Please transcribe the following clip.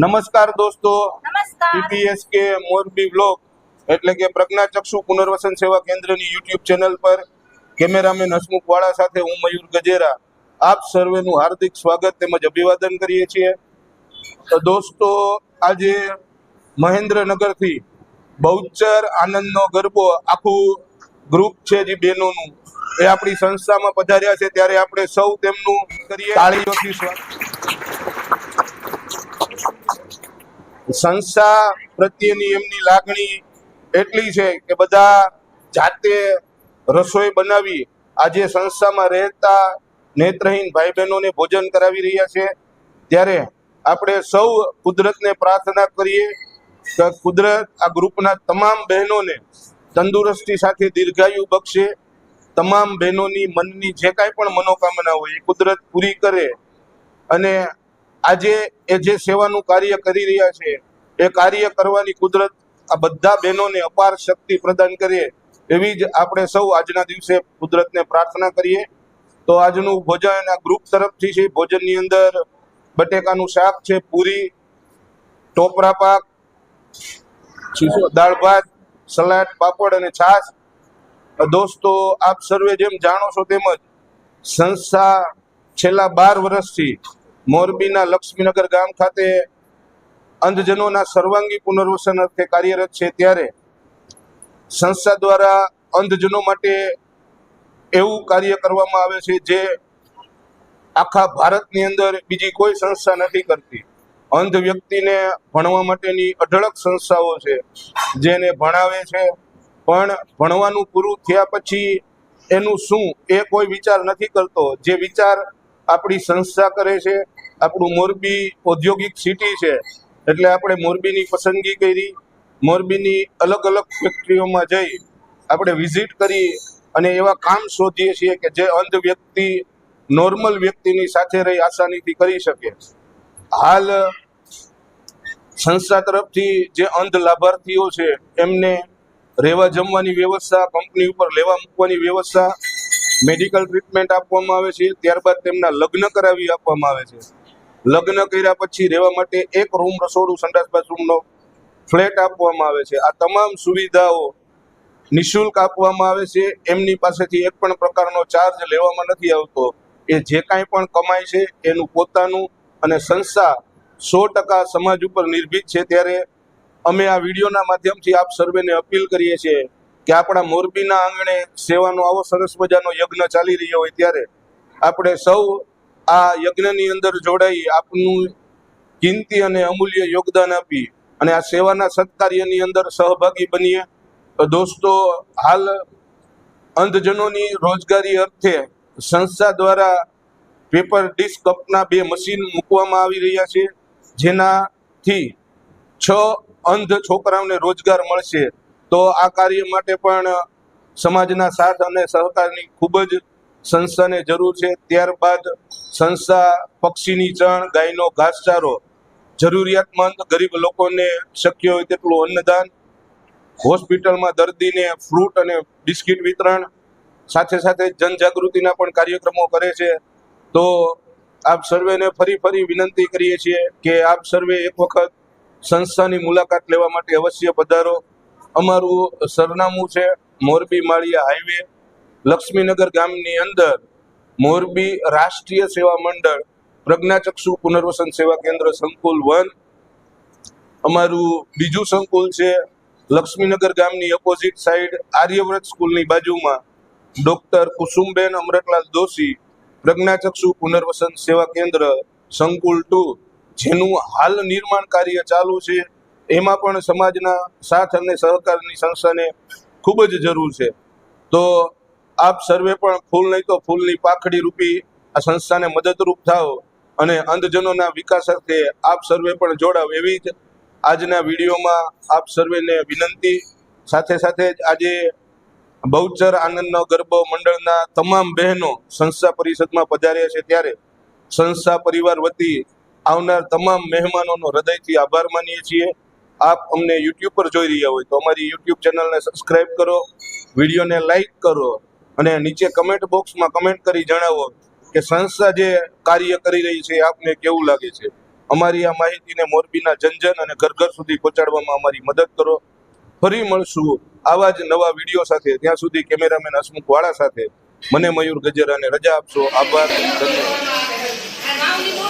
નમસ્કાર દોસ્તો. પીપીએસકે મોરબી બ્લોક એટલે કે પ્રજ્ઞાચક્ષુ પુનર્વસન સેવા કેન્દ્રની યુટ્યુબ ચેનલ પર કેમેરામેન હસમુખ વાળા સાથે હું મયુર ગજેરા. આપ સર્વેનું હાર્દિક સ્વાગત તેમજ અભિવાદન કરીએ છીએ. તો દોસ્તો આજે મહેન્દ્રનગરથી બહુચર આનંદનો ગરબો આખું ગ્રુપ છે જે બહેનોનું એ આપણી સંસ્થામાં પધાર્યા છે ત્યારે આપણે સૌ તેમનું કરીએ. તાળીઓથી સ્વાગત. સંસ્થા પ્રત્યેની એમની લાગણી એટલી છે કે બધા જાતે રસોઈ બનાવી આજે સંસ્થામાં રહેતા નેત્રહીન ભાઈ બહેનોને ભોજન કરાવી રહ્યા છે. ત્યારે આપણે સૌ કુદરતને પ્રાર્થના કરીએ કે કુદરત આ ગ્રુપના તમામ બહેનોને તંદુરસ્તી સાથે દીર્ઘાયુ બક્ષે. તમામ બહેનોની મનની જે કાંઈ પણ મનોકામના હોય એ કુદરત પૂરી કરે અને આજે એ જે સેવાનું કાર્ય કરી રહ્યા છે, એ કાર્ય કરવાની કુદરત આ બધા બહેનોને અપાર શક્તિ પ્રદાન કરીએ એવી જ આપણે સૌ આજના દિવસે કુદરતને પ્રાર્થના કરીએ. તો આજનું ભોજન આ ગ્રુપ તરફથી છે, ભોજનની અંદર બટેકાનું શાક છે, પૂરી, ટોપરા પાક દાળ ભાત, સલાડ, પાપડ અને છાશ. દોસ્તો, આપ સર્વે જેમ જાણો છો તેમજ સંસ્થા છેલ્લા બાર વર્ષથી મોરબીના લક્ષ્મીનગર ગામ ખાતે અંધજનોના સર્વાંગી પુનર્વસન અર્થે કાર્યરત છે ત્યારે સંસ્થા દ્વારા અંધજનો માટે એવું કાર્ય કરવામાં આવે છે જે આખા ભારતની અંદર બીજી કોઈ સંસ્થા નથી કરતી. અંધ વ્યક્તિને ભણવા માટેની અઢળક સંસ્થાઓ છે, જેને ભણાવે છે. પણ ભણવાનું પૂરું થયા પછી એનું શું? એ કોઈ વિચાર નથી કરતો. જે વિચાર આપણી સંસ્થા કરે છે આપણું મોરબી ઔદ્યોગિક સિટી છે. એટલે આપણે મોરબીની પસંદગી કરી, મોરબીની અલગ અલગ ફેક્ટરીઓમાં જઈ, આપણે વિઝિટ કરી અને એવા કામ શોધીએ છીએ કે જે અંધ વ્યક્તિ નોર્મલ વ્યક્તિની સાથે રહી આસાનીથી કરી શકે. હાલ, સંસ્થા તરફથી જે અંધ લાભાર્થીઓ છે, એમને રહેવા જમવાની વ્યવસ્થા કંપની ઉપર લેવા મૂકવાની વ્યવસ્થા મેડિકલ ટ્રીટમેન્ટ આપવામાં આવે છે, ત્યારબાદ તેમના લગ્ન કરાવી આપવામાં આવે છે. લગ્ન કર્યા પછી રહેવા માટે એક રૂમ રસોડું સંડાસ બાથરૂમનો ફ્લેટ આપવામાં આવે છે. આ તમામ સુવિધાઓ નિઃશુલ્ક આપવામાં આવે છે. એમની પાસેથી એક પણ પ્રકારનો ચાર્જ લેવામાં નથી આવતો. એ જે કાંઈ પણ કમાય છે, એનું પોતાનું અને સંસ્થા સો ટકા સમાજ ઉપર નિર્ભીત છે. ત્યારે અમે આ વિડીયોના માધ્યમથી આપ સર્વેને અપીલ કરીએ છીએ કે આપણા મોરબીના આંગણે સેવાનો આવો સરસ મજાનો યજ્ઞ ચાલી રહ્યો હોય ત્યારે આપણે સૌ આ યજ્ઞની અંદર જોડાઈ આપનું કિંમતી અને અમૂલ્ય યોગદાન આપી અને આ સેવાના સત્કાર્યની અંદર સહભાગી બનીએ. દોસ્તો, હાલ અંધજનોની રોજગારી અર્થે સંસ્થા દ્વારા પેપર ડિસ્ક કપના બે મશીન મૂકવામાં આવી રહ્યા છે, જેનાથી છ અંધ છોકરાઓને રોજગાર મળશે. તો આ કાર્ય માટે પણ સમાજના સાથ અને સહકારની ખૂબ જ સંસ્થાને જરૂર છે. ત્યારબાદ સંસ્થા, પક્ષીની ચણ ગાયનો ઘાસચારો, જરૂરિયાતમંદ ગરીબ લોકોને શક્ય હોય તેટલું અન્નદાન, હોસ્પિટલમાં દર્દીને ફ્રૂટ અને બિસ્કિટ વિતરણ, સાથે સાથે જનજાગૃતિના પણ કાર્યક્રમો કરે છે. તો આપ સર્વેને ફરી ફરી વિનંતી કરીએ છીએ કે આપ સર્વે એક વખત સંસ્થાની મુલાકાત લેવા માટે અવશ્ય પધારો. અમારું સરનામું છે મોરબી માળિયા હાઈવે, લક્ષ્મીનગર ગામની અંદર મોરબી રાષ્ટ્રીય સેવા મંડળ, પ્રજ્ઞાચક્ષુ પુનર્વસન સેવા કેન્દ્ર સંકુલ વન. અમારું બીજું સંકુલ છે લક્ષ્મીનગર ગામની ઓપોઝિટ સાઈડ આર્યવ્રત સ્કૂલની બાજુમાં. ડોક્ટર કુસુમબેન અમરતલાલ દોશી, પ્રજ્ઞાચક્ષુ પુનર્વસન સેવા કેન્દ્ર સંકુલ ટુ. જેનું હાલ નિર્માણ કાર્ય ચાલુ છે. એમાં પણ સમાજના સાથ અને સહકારની સંસ્થાને ખૂબ જ જરૂર છે. તો આપ સર્વે પણ ફૂલ નહીં તો ફૂલની પાખડી રૂપી આ સંસ્થાને મદદરૂપ થાઓ અને અંધજનોના વિકાસ અર્થે આપ સર્વે પણ જોડાવ એવી જ આજના વિડીયોમાં આપ સર્વેને વિનંતી. સાથે સાથે જ આજે બહુચર આનંદનો ગરબો મંડળના તમામ બહેનો સંસ્થા પરિષદમાં પધાર્યા છે ત્યારે સંસ્થા પરિવાર વતી આવનાર તમામ મહેમાનોનો હૃદયથી આભાર માનીએ છીએ. આપ અમને યુટ્યુબ પર જોઈ રહ્યા હોય તો અમારી યુટ્યુબ ચેનલને સબસ્ક્રાઇબ કરો, વિડીયોને લાઈક કરો અને નીચે કમેન્ટ બોક્સમાં કમેન્ટ કરી જણાવો કે સંસ્થા જે કાર્ય કરી રહી છે, આપને કેવું લાગે છે? અમારી આ માહિતીને મોરબીના જનજન અને ઘર ઘર સુધી પહોંચાડવામાં અમારી મદદ કરો. ફરી મળશું આવા જ નવા વીડિયો સાથે. ત્યાં સુધી કેમેરામેન હસમુખ વાળા સાથે. મને મયુર ગજેરાને રજા આપશો. આભાર. ધન્યવાદ.